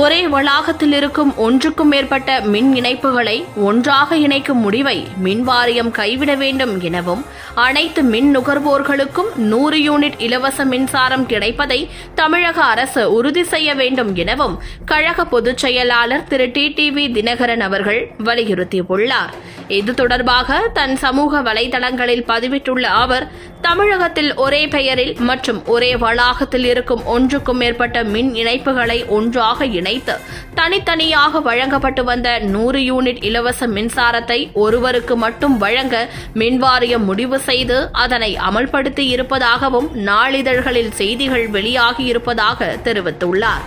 ஒரே வளாகத்தில் இருக்கும் ஒன்றுக்கும் மேற்பட்ட மின் இணைப்புகளை ஒன்றாக இணைக்கும் முடிவை மின் வாரியம் கைவிட வேண்டும் எனவும் அனைத்து மின் நுகர்வோர்களுக்கும் நூறு யூனிட் இலவச மின்சாரம் கிடைப்பதை தமிழக அரசு உறுதி செய்ய வேண்டும் எனவும் கழக பொதுச் செயலாளர் திரு டி டிவி தினகரன் அவர்கள் வலியுறுத்தியுள்ளார். இது தொடர்பாக தன் சமூக வலைதளங்களில் பதிவிட்டுள்ள அவர் தமிழகத்தில் ஒரே பெயரில் மற்றும் ஒரே வளாகத்தில் இருக்கும் ஒன்றுக்கும் மேற்பட்ட மின் இணைப்புகளை ஒன்றாக இணைத்து தனித்தனியாக வழங்கப்பட்டு வந்த நூறு யூனிட் இலவச மின்சாரத்தை ஒருவருக்கு மட்டும் வழங்க மின்வாரியம் முடிவு செய்து அதனை அமல்படுத்தி இருப்பதாகவும் நாளிதழ்களில் செய்திகள் வெளியாகி இருப்பதாக தெரிவித்துள்ளார்.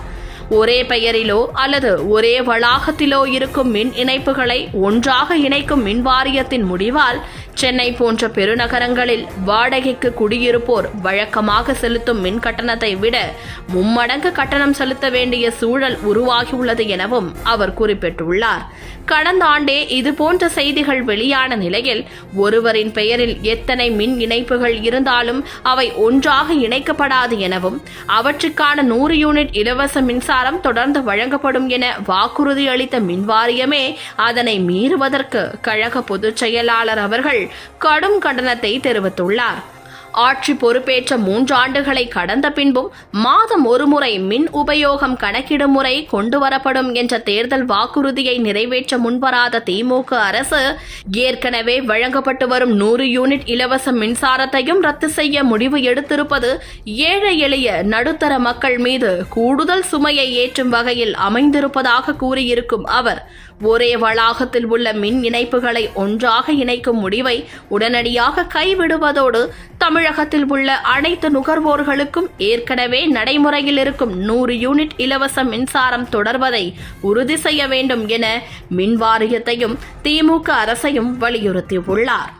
ஒரே பெயரிலோ அல்லது ஒரே வளாகத்திலோ இருக்கும் மின் இணைப்புகளை ஒன்றாக இணைக்கும் மின் வாரியத்தின் முடிவால் சென்னை போன்ற பெருநகரங்களில் வாடகைக்கு குடியிருப்போர் வழக்கமாக செலுத்தும் மின் கட்டணத்தை விட மும்மடங்கு கட்டணம் செலுத்த வேண்டிய சூழல் உருவாகியுள்ளது எனவும் அவர் குறிப்பிட்டுள்ளார். கடந்த ஆண்டே இதுபோன்ற செய்திகள் வெளியான நிலையில் ஒருவரின் பெயரில் எத்தனை மின் இணைப்புகள் இருந்தாலும் அவை ஒன்றாக இணைக்கப்படாது எனவும் அவற்றுக்கான நூறு யூனிட் இலவச மின்சாரம் தொடர்ந்து வழங்கப்படும் என வாக்குறுதி அளித்த மின்வாரியமே அதனை மீறுவதற்கு கழக பொதுச் செயலாளர் அவர்கள் கடும் கண்டனத்தை தெரிவித்துள்ளார். ஆட்சி பொறுப்பேற்ற மூன்றாண்டுகளை கடந்த பின்பும் மாதம் ஒருமுறை மின் உபயோகம் கணக்கிடும் முறை கொண்டுவரப்படும் என்ற தேர்தல் வாக்குறுதியை நிறைவேற்ற முன்வராத திமுக அரசு ஏற்கனவே வழங்கப்பட்டு வரும் நூறு யூனிட் இலவச மின்சாரத்தையும் ரத்து செய்ய முடிவு எடுத்திருப்பது ஏழை எளிய நடுத்தர மக்கள் மீது கூடுதல் சுமையை ஏற்றும் வகையில் அமைந்திருப்பதாக கூறியிருக்கும் அவர் ஒரே வளாகத்தில் உள்ள மின் இணைப்புகளை ஒன்றாக இணைக்கும் முடிவை உடனடியாக கைவிடுவதோடு தமிழ் தமிழகத்தில் உள்ள அனைத்து நுகர்வோர்களுக்கும் ஏற்கனவே நடைமுறையில் இருக்கும் நூறு யூனிட் இலவச மின்சாரம் தொடர்வதை உறுதி செய்ய வேண்டும் என மின்வாரியத்தையும் திமுக அரசையும் வலியுறுத்தியுள்ளார்.